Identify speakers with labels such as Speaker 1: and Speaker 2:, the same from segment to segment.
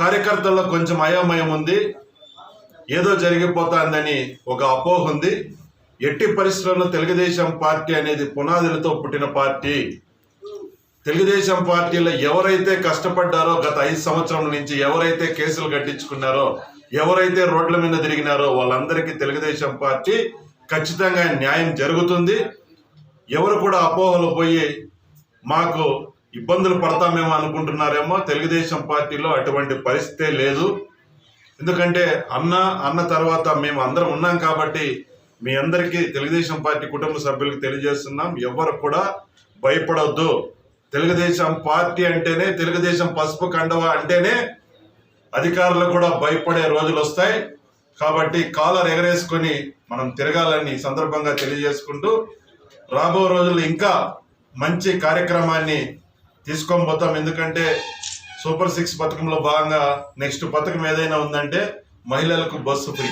Speaker 1: కార్యకర్తల్లో కొంచెం అయోమయం ఉంది. ఏదో జరిగిపోతుందని ఒక అపోహ ఉంది. ఎట్టి పరిస్థితుల్లో తెలుగుదేశం పార్టీ అనేది పునాదులతో పుట్టిన పార్టీ. తెలుగుదేశం పార్టీలో ఎవరైతే కష్టపడ్డారో గత ఐదు సంవత్సరం నుంచి ఎవరైతే కేసులు కట్టించుకున్నారో ఎవరైతే రోడ్ల మీద తిరిగినారో వాళ్ళందరికీ తెలుగుదేశం పార్టీ ఖచ్చితంగా న్యాయం జరుగుతుంది. ఎవరు కూడా అపోహలు పోయి మాకు ఇబ్బందులు పడతామేమో అనుకుంటున్నారేమో తెలుగుదేశం పార్టీలో అటువంటి పరిస్థితే లేదు. ఎందుకంటే అన్న అన్న తర్వాత మేము అందరం ఉన్నాం కాబట్టి మీ అందరికీ తెలుగుదేశం పార్టీ కుటుంబ సభ్యులకు తెలియజేస్తున్నాం. ఎవరు కూడా భయపడవద్దు తెలుగుదేశం పార్టీ అంటేనే తెలుగుదేశం పసుపు కండవ అంటేనే అధికారులు కూడా భయపడే రోజులు వస్తాయి. కాబట్టి కాలర్ ఎగరేసుకొని మనం తిరగాలని సందర్భంగా తెలియజేసుకుంటూ రాబో రోజులు ఇంకా మంచి కార్యక్రమాన్ని తీసుకొని పోతాం. ఎందుకంటే సూపర్ సిక్స్ పథకంలో భాగంగా నెక్స్ట్ పథకం ఏదైనా ఉందంటే మహిళలకు బస్సు ఫ్రీ.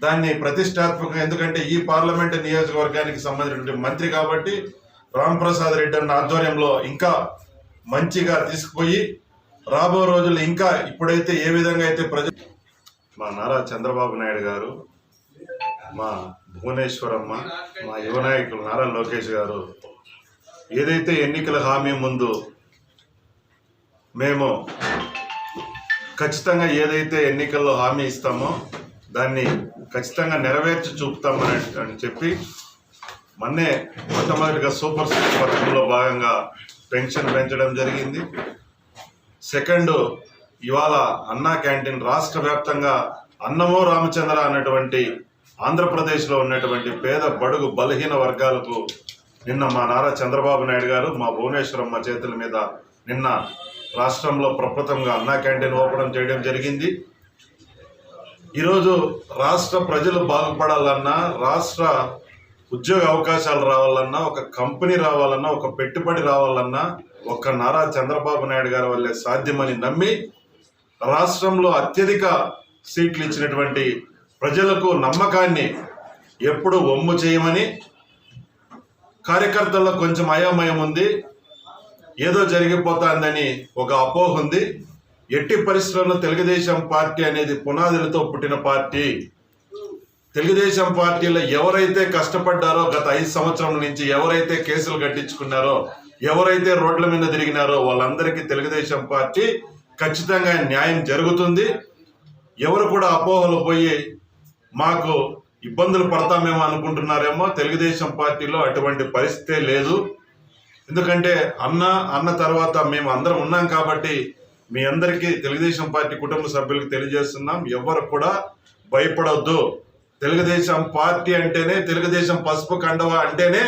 Speaker 1: దాన్ని ప్రతిష్టాత్మకంగా ఎందుకంటే ఈ పార్లమెంట్ నియోజకవర్గానికి సంబంధించినటువంటి మంత్రి కాబట్టి రామ్ ప్రసాద్ రెడ్డి అన్న ఆధ్వర్యంలో ఇంకా మంచిగా తీసుకుపోయి రాబో రోజులు ఇంకా ఇప్పుడైతే ఏ విధంగా అయితే ప్రజ మా నారా చంద్రబాబు నాయుడు గారు మా భువనేశ్వరమ్మ మా యువనాయకులు నారా లోకేష్ గారు ఏదైతే ఎన్నికల హామీ ముందు మేము ఖచ్చితంగా ఏదైతే ఎన్నికల్లో హామీ ఇస్తామో దాన్ని ఖచ్చితంగా నెరవేర్చి చూపుతామని అని చెప్పి మొన్నే మొట్టమొదటిగా సూపర్ సిక్స్ పథకంలో భాగంగా పెన్షన్ పెంచడం జరిగింది. సెకండ్ ఇవాళ అన్నా క్యాంటీన్ రాష్ట్ర వ్యాప్తంగా అన్నమో రామచంద్ర అన్నటువంటి ఆంధ్రప్రదేశ్లో ఉన్నటువంటి పేద బడుగు బలహీన వర్గాలకు నిన్న మా నారా చంద్రబాబు నాయుడు గారు మా భువనేశ్వరమ్మ చేతుల మీద నిన్న రాష్ట్రంలో ప్రప్రథంగా అన్నా క్యాంటీన్ ఓపెన్ చేయడం జరిగింది. ఈరోజు రాష్ట్ర ప్రజలు బాగుపడాలన్నా రాష్ట్ర ఉద్యోగ అవకాశాలు రావాలన్నా ఒక కంపెనీ రావాలన్నా ఒక పెట్టుబడి రావాలన్నా ఒక్క నారా చంద్రబాబు నాయుడు గారి వల్లే సాధ్యమని నమ్మి రాష్ట్రంలో అత్యధిక సీట్లు ఇచ్చినటువంటి ప్రజలకు నమ్మకాన్ని ఎప్పుడు ఒమ్ము చేయమని కార్యకర్తల్లో కొంచెం అయోమయం ఉంది. ఏదో జరిగిపోతుందని ఒక అపోహ ఉంది. ఎట్టి పరిస్థితుల్లో తెలుగుదేశం పార్టీ అనేది పునాదులతో పుట్టిన పార్టీ. తెలుగుదేశం పార్టీలో ఎవరైతే కష్టపడ్డారో గత ఐదు సంవత్సరం నుంచి ఎవరైతే కేసులు కట్టించుకున్నారో ఎవరైతే రోడ్ల మీద తిరిగినారో వాళ్ళందరికీ తెలుగుదేశం పార్టీ ఖచ్చితంగా న్యాయం జరుగుతుంది. ఎవరు కూడా అపోహలు పోయి మాకు ఇబ్బందులు పడతామేమో అనుకుంటున్నారేమో తెలుగుదేశం పార్టీలో అటువంటి పరిస్థితే లేదు. ఎందుకంటే అన్న అన్న తర్వాత మేము అందరం ఉన్నాం కాబట్టి మీ అందరికీ తెలుగుదేశం పార్టీ కుటుంబ సభ్యులకు తెలియజేస్తున్నాం. ఎవరు కూడా భయపడవద్దు తెలుగుదేశం పార్టీ అంటేనే తెలుగుదేశం పసుపు కండవ అంటేనే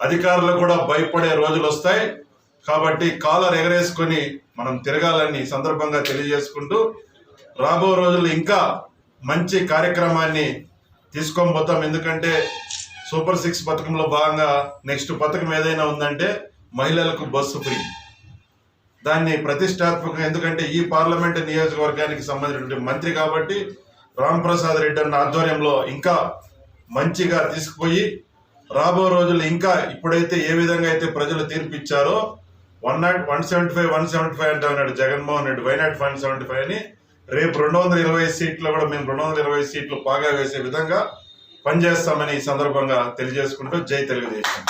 Speaker 1: అధికారులు కూడా భయపడే రోజులు వస్తాయి. కాబట్టి కాలర్ ఎగరేసుకొని మనం తిరగాలని సందర్భంగా తెలియజేసుకుంటూ రాబో రోజులు ఇంకా మంచి కార్యక్రమాన్ని తీసుకొని పోతాం. ఎందుకంటే సూపర్ సిక్స్ పథకంలో భాగంగా నెక్స్ట్ పథకం ఏదైనా ఉందంటే మహిళలకు బస్సు ఫ్రీ. దాన్ని ప్రతిష్టాత్మకంగా ఎందుకంటే ఈ పార్లమెంట్ నియోజకవర్గానికి సంబంధించినటువంటి మంత్రి కాబట్టి రామ్ ప్రసాద్ రెడ్డి అన్న ఆధ్వర్యంలో ఇంకా మంచిగా తీసుకుపోయి రాబో రోజులు ఇంకా ఇప్పుడైతే ఏ విధంగా అయితే ప్రజలు తీర్పు ఇచ్చారో one not one seventy five one seventy five అంటే అన్నాడు Jaganmohan Reddy. Why not one seventy five అని రేపు రెండు వందల ఇరవై సీట్లు కూడా మేము రెండు వందల ఇరవై సీట్లు బాగా వేసే విధంగా పనిచేస్తామని ఈ సందర్భంగా తెలియజేసుకుంటూ జై తెలుగుదేశం.